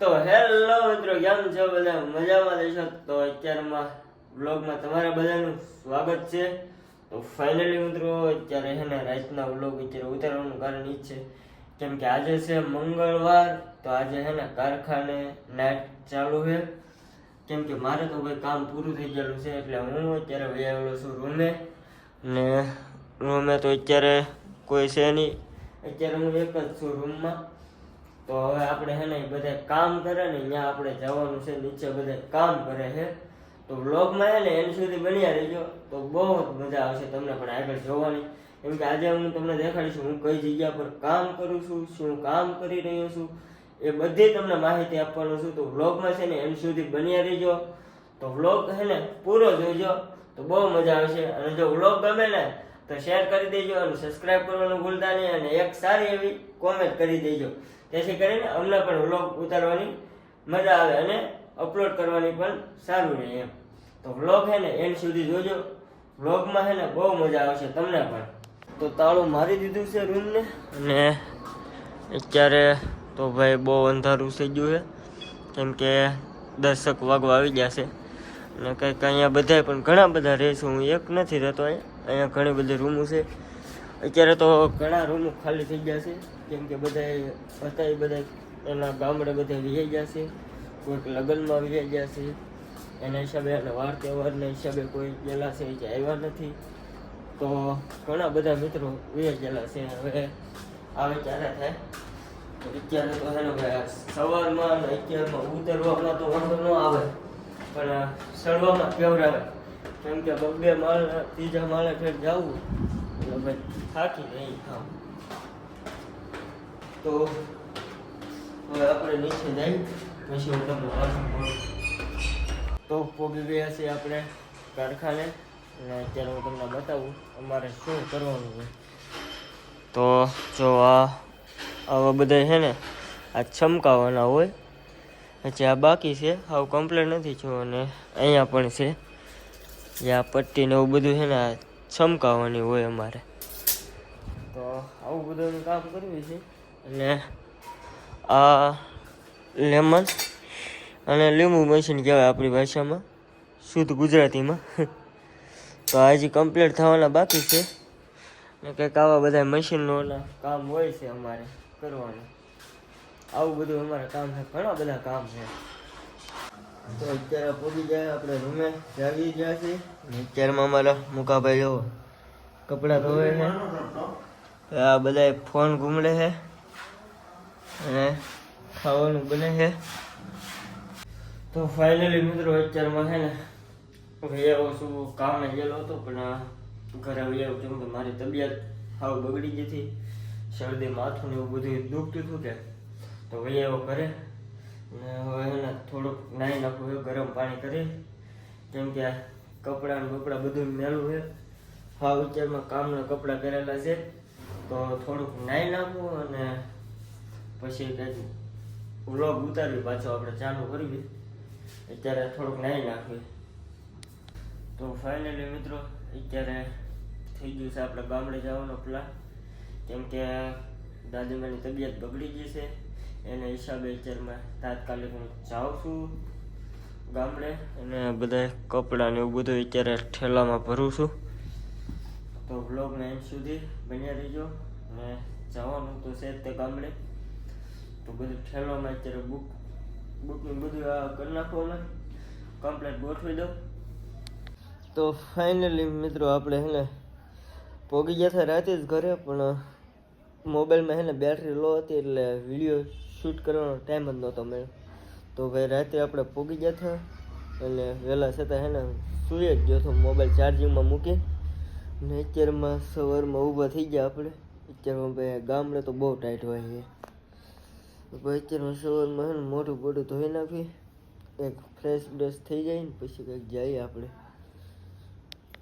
તો હેલો મિત્રો, કેમ છો બધા? મજામાં રહેશો તો અત્યારમાં વ્લોગમાં તમારા બધાનું સ્વાગત છે. તો ફાઇનલી મિત્રો, અત્યારે હે ને રાતના વ્લોગ અત્યારે ઉતારવાનું કારણ એ છે કેમ કે આજે છે મંગળવાર, તો આજે છે ને કારખાને નાઇટ ચાલુ છે. કેમ કે મારે તો ભાઈ કામ પૂરું થઈ ગયેલું છે, એટલે હું અત્યારે વહી આવેલો છું રૂમે. ને રૂમે તો અત્યારે કોઈ છે નહીં. અત્યારે હું એક જ છું રૂમમાં. તો હવે આપણે હે ને બધા કામ કરે ને ત્યાં આપણે જવાનું છે, નીચે બધા કામ કરે છે. તો વ્લોગમાં છે ને એન્ડ સુધી બન્યા રહીજો. તો બહુ જ મજા આવશે તમને પણ આગળ જોવાની. કેમ કે આજે હું તમને દેખાડીશું, હું કઈ જગ્યા પર કામ કરું છું, શું કામ કરી રહ્યો છું, એ બધી તમને માહિતી આપવાનું છું. તો વ્લોગમાં છે ને એન્ડ સુધી બન્યા રહીજો. તો વ્લોગ છે ને પૂરો જોઈજો તો બહુ મજા આવશે. અને જો વ્લોગ ગમે ને, તો શેર કરી દેજો અને સબસ્ક્રાઇબ કરવાનું ભૂલતા નહીં. અને એક સારી એવી કોમેન્ટ કરી દેજો. જેથી કરીને અમને પણ વ્લોગ ઉતારવાની મજા આવે અને અપલોડ કરવાની પણ સારું રહે એમ. તો વ્લોગ છે ને એન્ડ સુધી જોજો. વ્લોગમાં છે ને બહુ મજા આવશે તમને પણ. તો તાળું મારી દીધું છે રૂમને અને અત્યારે તો ભાઈ બહુ અંધારું થઈ ગયું છે. કેમ કે દર્શક વાગવા આવી ગયા છે. અને કંઈક અહીંયા બધાય પણ ઘણા બધા રહેશું હું એક નથી રહેતો અહીંયા. અહીંયા ઘણી બધી રૂમો છે. અત્યારે તો ઘણા રૂમો ખાલી થઈ ગયા છે. કેમ કે બધા હતા એ બધા એના ગામડે બધા વિજય ગયા છે. કોઈક લગ્નમાં વિજય ગયા છે. એના હિસાબે અને વાર તહેવારના હિસાબે કોઈ ગયેલા છે જે આવ્યા નથી. તો ઘણા બધા મિત્રો વિજય ગયેલા છે. હવે આવે ત્યારે થાય. અત્યારે તો છે સવારમાં અને અત્યારમાં ઉતરવામાં તો વાંધો ન આવે, પણ સડવામાં કેવરાવે. કેમ કે બબે માળ ત્રીજા માળે ફેર જવું. થાકી નહીં થાવ તો હવે આપણે નીચે જઈ પછી હું તમને તો પોગી ગયા છીએ આપણે કારખાને અને અત્યારે હું તમને બતાવું અમારે શું કરવાનું છે તો જો આ આવા બધા છે ને આ છમકાવાના હોય પછી આ બાકી છે આવું કમ્પ્લેટ નથી છું અને અહીંયા પણ છે જે આ પટ્ટી ને એવું બધું છે ને આ છમકાવવાની હોય અમારે. તો આવું બધું કામ કરવું છે અને આ લેમન અને લીંબુ મશીન કહેવાય આપણી ભાષામાં. શુદ્ધ ગુજરાતીમાં. તો આ હજી કમ્પ્લીટ થવાના બાકી છે. ને કંઈક આવા બધા મશીનોના કામ હોય છે અમારે કરવાનું. આવું બધું અમારે કામ છે ઘણા બધા કામ છે. તો અત્યારે પહોંચી જાય, આપણે રૂમે જાગી ગયા છે અને અત્યારમાં અમારા મુકાભાઈ જો કપડાં ધોવે છે. આ બધા ફોન ઘૂમડે છે અને ખાવાનું બને છે. તો ફાઇનલી મિત્રો અત્યારમાં છે ને આવો શું કામે ગયેલો હતો, પણ ઘરે વૈયા કેમ કે મારી તબિયત સાવ બગડી ગઈ હતી. શરદી માથું ને એવું બધું દુખતું હતું કે, તો ભાઈ એવો ને હવે એને થોડુંક નાહી નાખવું છે ગરમ પાણી કરી. કેમ કે કપડાં બપડા બધું મેલું છે હા વિચારમાં કામના કપડાં પહેરેલા છે. તો થોડુંક નાહી નાખવું અને પછી કંઈક વ્લોગ ઉતારવી પાછો આપણે, ચાલુ કરવી અત્યારે થોડુંક નાહી નાખવી તો ફાઇનલી મિત્રો, અત્યારે થઈ ગયું છે આપણે ગામડે જવાનો પ્લાન કેમ કે દાદીમાની તબિયત બગડી ગઈ છે. એના હિસાબે અત્યારમાં તાત્કાલિક હું જાઉં છું ગામડે અને બધા કપડાં ને એવું બધું અત્યારે ઠેલામાં ભરું છું. તો બ્લોગમાં એમ સુધી બન્યા રહીજો અને જવાનું તો છે તે ગામડે. તો બધું ઠેલામાં અત્યારે બુક બુકનું બધું કરી નાખો અમે કમ્પ્લેટ ગોઠવી દઉં. તો ફાઇનલી મિત્રો આપણે હેને પોગી ગયા હતા રાતે જ ઘરે પણ, મોબાઈલમાં હેને બેટરી લો હતી એટલે વીડિયો શૂટ કરવાનો ટાઈમ જ નહોતો મળ્યો. તો ભાઈ રાત્રે આપણે પોગી ગયા હતા અને વહેલા છતાં હે ને સૂઈ જ ગયો હતો મોબાઈલ ચાર્જિંગમાં મૂકી ને અત્યારમાં સવારમાં ઊભા થઈ ગયા આપણે. અત્યારમાં ભાઈ ગામડે તો બહુ ટાઈટ હોય છે. ભાઈ અત્યારમાં સવારમાં હે ને મોઢું બોઢું ધોઈ નાખી, એક ફ્રેશ બ્રેશ થઈ જાય ને પછી કંઈક જઈએ આપણે.